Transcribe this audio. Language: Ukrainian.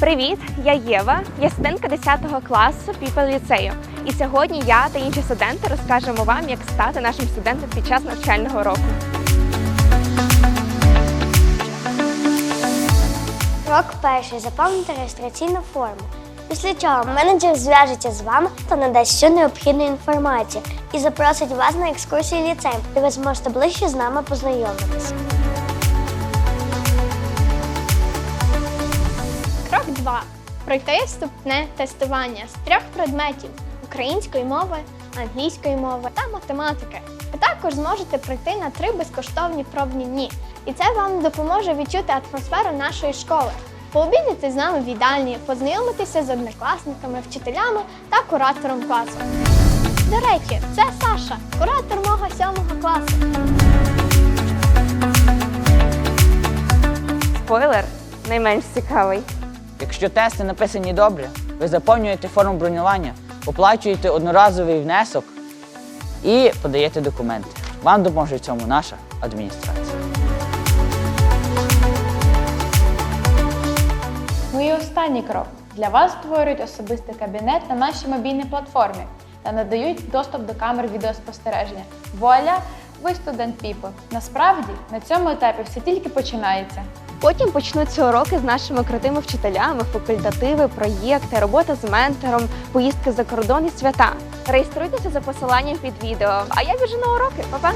Привіт, я Єва, я студентка 10 класу People ліцею. І сьогодні я та інші студенти розкажемо вам, як стати нашим студентом під час навчального року. Крок перший. Заповнити реєстраційну форму. Після чого менеджер зв'яжеться з вами та надасть всю необхідну інформацію і запросить вас на екскурсію ліцеєм, де ви зможете ближче з нами познайомитися. 2. Пройти вступне тестування з трьох предметів української мови, англійської мови та математики. Ви також зможете прийти на три безкоштовні пробні дні, і це вам допоможе відчути атмосферу нашої школи. Пообідати з нами в їдальні, познайомитися з однокласниками, вчителями та куратором класу. До речі, це Саша, куратор мого сьомого класу. Спойлер найменш цікавий. Якщо тести написані добре, ви заповнюєте форму бронювання, оплачуєте одноразовий внесок і подаєте документи. Вам допоможе в цьому наша адміністрація. Ну і останній крок. Для вас створюють особистий кабінет на нашій мобільній платформі та надають доступ до камер відеоспостереження. Вуаля, ви студент People. Насправді на цьому етапі все тільки починається. Потім почнуться уроки з нашими крутими вчителями, факультативи, проєкти, робота з ментором, поїздки за кордон і свята. Реєструйтеся за посиланням під відео. А я біжу на уроки. Па-па!